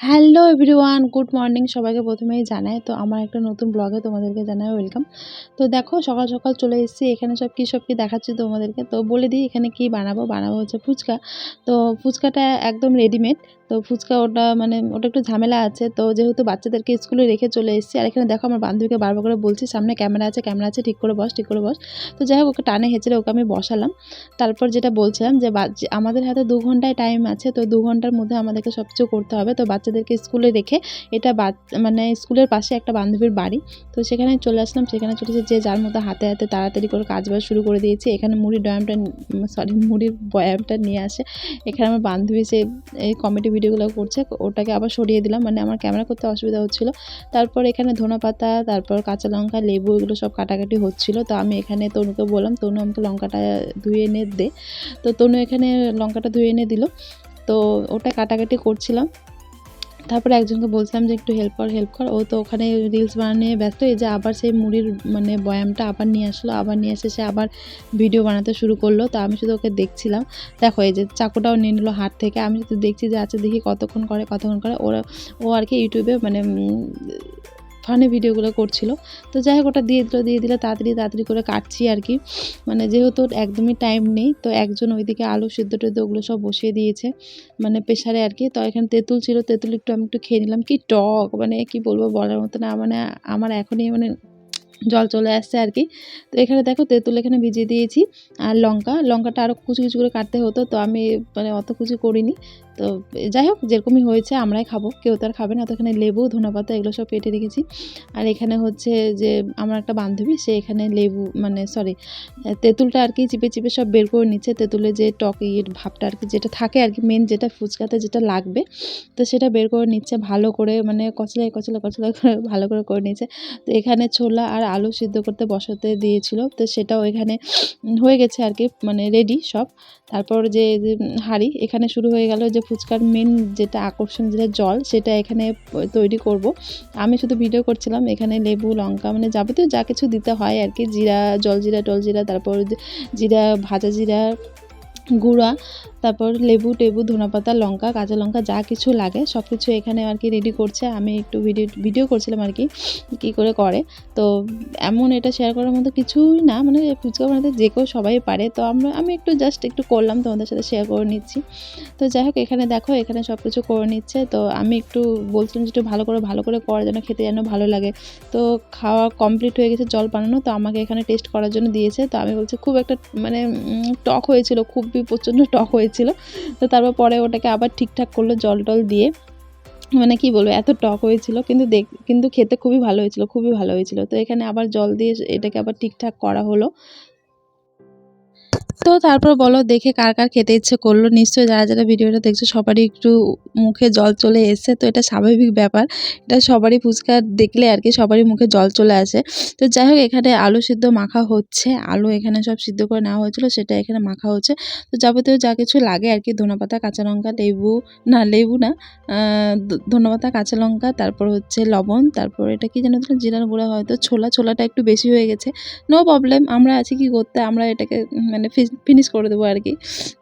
Hello everyone, good morning সবাইকে প্রথমেই জানাই। তো আমার একটা নতুন ব্লগে তোমাদেরকে জানাই ওয়েলকাম। তো দেখো সকাল সকাল চলে এসেছি, এখানে সব কী সব কী দেখাচ্ছি তোমাদেরকে? তো বলে দিই এখানে কি বানাবো? বানাবো হচ্ছে ফুচকা। তো ফুচকাটা একদম রেডিমেড তো ফুচকা ওটা মানে ওটা একটু ঝামেলা আছে। তো যেহেতু বাচ্চাদেরকে স্কুলে রেখে চলে এসেছি, আর এখানে দেখো আমার বান্ধবীকে বারবার করে বলছি, সামনে ক্যামেরা আছে ক্যামেরা আছে, ঠিক করে বস, ঠিক করে বস। তো যাই হোক, ওকে টানে হেঁচড়ে ওকে আমি বসালাম। তারপর যেটা বলছিলাম যে আমাদের হাতে দু ঘন্টায় টাইম আছে, তো দু ঘণ্টার মধ্যে আমাদেরকে সব কিছু করতে হবে। তো বাচ্চাদেরকে স্কুলে রেখে এটা মানে স্কুলের পাশে একটা বান্ধবীর বাড়ি। তো সেখানে চলে আসলাম, সেখানে চলে এসে যে যার মতো হাতে হাতে তাড়াতাড়ি করে কাজ বাজ শুরু করে দিয়েছি। এখানে মুড়ির ডয়ামটা সরি মুড়ির বয়ামটা নিয়ে আসে। এখানে আমার বান্ধবী সে এই কমেডি ভিডিওগুলো করছে, ওটাকে আবার সরিয়ে দিলাম। মানে আমার ক্যামেরা করতে অসুবিধা হচ্ছিল। তারপর এখানে ধনে পাতা, তারপর কাঁচা লঙ্কা, লেবু এগুলো সব কাটাকাটি হচ্ছিল। তো আমি এখানে তনুকে বললাম, তনু, আমাকে লঙ্কাটা ধুয়ে এনে দে। তো তনু এখানে লঙ্কাটা ধুয়ে এনে দিল। তো ওটা কাটাকাটি করছিলাম। তারপরে একজনকে বলছিলাম যে একটু হেল্প কর হেল্প কর। ও তো ওখানে রিলস বানিয়ে নিয়ে ব্যস্ত। এই যে আবার সেই মুড়ির মানে বয়ামটা আবার নিয়ে আসলো, আবার নিয়ে এসে সে আবার ভিডিও বানাতে শুরু করল। তো আমি শুধু ওকে দেখছিলাম। দেখো, এই যে চাকুটাও নিয়ে নিলো হাত থেকে। আমি শুধু দেখছি যে আচ্ছা দেখি কতক্ষণ করে কতক্ষণ করে। ওরা, ও আর কি ইউটিউবে মানে ফানি ভিডিওগুলো করছিল। তো যাই হোক ওটা দিয়ে দিল, দিয়ে দিলে, তাড়াতাড়ি তাড়াতাড়ি করে কাটছি আর কি। মানে যেহেতু একদমই টাইম নেই, তো একজন ওইদিকে আলু সিদ্ধ টেদ্ধ ওগুলো সব বসিয়ে দিয়েছে মানে প্রেশারে আর কি। তো এখানে তেঁতুল ছিল, তেঁতুল একটু আমি একটু খেয়ে নিলাম। কি টক মানে কি বলব বলার মতো না। মানে আমার এখনই মানে জল চলে আসছে আর কি। তো এখানে দেখো তেঁতুল এখানে ভিজিয়ে দিয়েছি আর লঙ্কা। লঙ্কাটা আরও কুচি কুচি করে কাটতে হতো, তো আমি মানে অত কুচি করিনি। তো যাই হোক, যেরকমই হয়েছে আমরাই খাব, কেউ তো আর খাবে না। তো এখানে লেবু ধনেপাতা এগুলো সব কেটে রেখেছি। আর এখানে হচ্ছে যে আমার একটা বান্ধবী, সে এখানে লেবু মানে সরি তেঁতুলটা আর কি চিপে চিপে সব বের করে নিচ্ছে। তেঁতুলে যে টক ইয়ের ভাবটা আর কি, যেটা থাকে আর কি মেন যেটা ফুচকাতে যেটা লাগবে, তো সেটা বের করে নিচ্ছে, ভালো করে মানে কচলাই কচলা কচলা করে, ভালো করে করে নিচ্ছে। তো এখানে ছোলা আর আলু সিদ্ধ করতে বসাতে দিয়েছিল। তো সেটাও এখানে হয়ে গেছে আর কি মানে রেডি সব। তারপর যে হাড়ি, এখানে শুরু হয়ে গেল যে ফুচকার মেন যেটা আকর্ষণ, যেটা জল, সেটা এখানে তৈরি করব। আমি শুধু ভিডিও করছিলাম, এখানে লেবু, লঙ্কা মানে যাবতীয় যা কিছু দিতে হয় আর কি, জিরা, জল জিরা, টল জিরা, তারপর জিরা, ভাজা জিরা গুঁড়া, তারপর লেবু টেবু, ধনেপাতা, লঙ্কা, কাঁচা লঙ্কা, যা কিছু লাগে সব কিছু এখানে আর কি রেডি করছে। আমি একটু ভিডিও ভিডিও করছিলাম আর কি, কী করে করে। তো এমন এটা শেয়ার করার মতো কিছুই না মানে ফুচকা বানাতে যে কেউ সবাই পারে। তো আমরা, আমি একটু জাস্ট একটু করলাম, তোমাদের সাথে শেয়ার করে নিচ্ছি। তো যাই হোক, এখানে দেখো, এখানে সব কিছু করে নিচ্ছে। তো আমি একটু বলছিলাম যে একটু ভালো করে ভালো করে করা যেন খেতে যেন ভালো লাগে। তো খাওয়া কমপ্লিট হয়ে গেছে জল বানানো, তো আমাকে এখানে টেস্ট করার জন্য দিয়েছে। তো আমি বলছি, খুব একটা মানে টক হয়েছিল খুবই প্রচণ্ড টক হয়েছিল। তো তারপর পরে ওটাকে আবার ঠিকঠাক করল জল টল দিয়ে। মানে কি বলব, এত টক হয়েছিল, কিন্তু দেখ, কিন্তু খেতে খুবই ভালো হয়েছিল, খুবই ভালো হয়েছিল। তো এখানে আবার জল দিয়ে এটাকে আবার ঠিকঠাক করা হলো। তো তারপর বলো, দেখে কার কার খেতে ইচ্ছে করল। নিশ্চয়ই যারা যারা ভিডিওটা দেখছ, সবারই একটু মুখে জল চলে এসছে। তো এটা স্বাভাবিক ব্যাপার। এটা সবারই ফুচকা দেখলে আর কি সবারই মুখে জল চলে আসে। তো যাই হোক, এখানে আলু সিদ্ধ মাখা হচ্ছে। আলু এখানে সব সিদ্ধ করে নেওয়া হয়েছিল, সেটা এখানে মাখা হচ্ছে। তো যাবতীয় যা কিছু লাগে আর কি, ধনেপাতা, কাঁচা লঙ্কা, লেবু, না লেবু না ধনেপাতা, কাঁচা লঙ্কা, তারপর হচ্ছে লবণ, তারপর এটা কি দিল জিরার গুঁড়া হয়তো, ছোলা, ছোলাটা একটু বেশি হয়ে গেছে। নো প্রবলেম আমরা আছি কি করতে? আমরা এটাকে মানে ফিনিশ করে দেবো আর কি।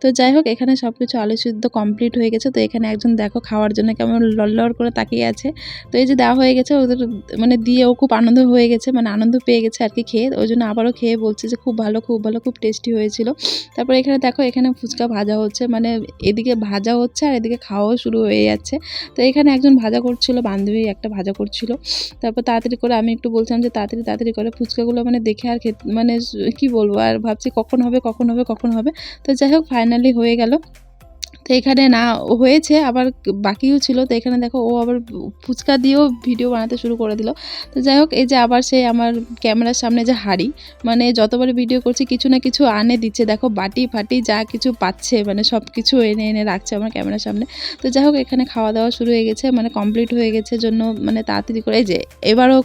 তো যাই হোক, এখানে সব কিছু আলু সিদ্ধ কমপ্লিট হয়ে গেছে। তো এখানে একজন দেখো খাওয়ার জন্য কেমন লড়লড় করে তাকিয়ে আছে। তো এই যে দেওয়া হয়ে গেছে, ওদের মানে দিয়ে ও খুব আনন্দ হয়ে গেছে মানে আনন্দ পেয়ে গেছে আর কি খেয়ে। ওই জন্য আবারও খেয়ে বলছে যে খুব ভালো খুব ভালো, খুব টেস্টি হয়েছিল। তারপর এখানে দেখো, এখানে ফুচকা ভাজা হচ্ছে মানে এদিকে ভাজা হচ্ছে আর এদিকে খাওয়াও শুরু হয়ে যাচ্ছে। তো এখানে একজন ভাজা করছিল, বান্ধবী একটা ভাজা করছিল। তারপর তাড়াতাড়ি করে আমি একটু বলছিলাম যে তাড়াতাড়ি তাড়াতাড়ি করে ফুচকাগুলো মানে দেখে আর খেতে মানে কি বলব? আর ভাবছি কখন হবে কখন হবে কখন হবে? তো যাই হোক ফাইনালি হয়ে গেল। তো এখানে না, হয়েছে, আবার বাকিও ছিল। তো এখানে দেখো, ও আবার ফুচকা দিয়েও ভিডিও বানাতে শুরু করে দিল। তো যাই হোক, এই যে আবার সেই আমার ক্যামেরার সামনে যে হাড়ি মানে যতবার ভিডিও করছি, কিছু না কিছু আনে দিচ্ছে। দেখো, বাটি ফাটি যা কিছু পাচ্ছে মানে সব কিছু এনে এনে রাখছে আমার ক্যামেরার সামনে। তো যাই হোক, এখানে খাওয়া দাওয়া শুরু হয়ে গেছে মানে কমপ্লিট হয়ে গেছে, জন্য মানে তাড়াতাড়ি করে যে এবারও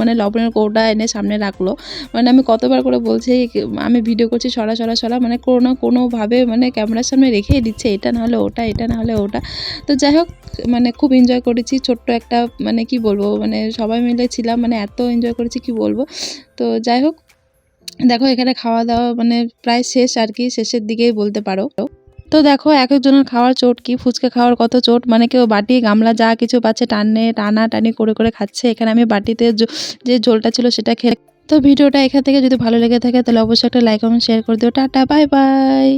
মানে লবণের কৌটা এনে সামনে রাখল। মানে আমি কতবার করে বলছি, আমি ভিডিও করছি, সরা সরা সরা মানে কোনো কোনোভাবে মানে ক্যামেরার সামনে রেখেই দিচ্ছে। এটা না হলে ওটা, এটা না হলে ওটা। তো যাই হোক মানে খুব এনজয় করেছি, ছোট্ট একটা মানে কি বলব মানে সবাই মিলে ছিলাম মানে এত এনজয় করেছি কি বলব। তো যাই হোক, দেখো এখানে খাওয়া দাওয়া মানে প্রায় শেষ আর কি, শেষের দিকেই বলতে পারো। তো দেখো, এক একজনের খাওয়ার চোট কি, ফুচকা খাওয়ার কত চোট? মানে কেউ বাটি, গামলা যা কিছু পাচ্ছে টানে, টানা টানি করে করে খাচ্ছে। এখানে আমি বাটিতে যে ঝোলটা ছিল সেটা খেয়ে তো ভিডিওটা এখান থেকে যদি ভালো লেগে থাকে, তাহলে অবশ্যই একটা লাইক কমেন্ট শেয়ার করে দিও। Tata bye bye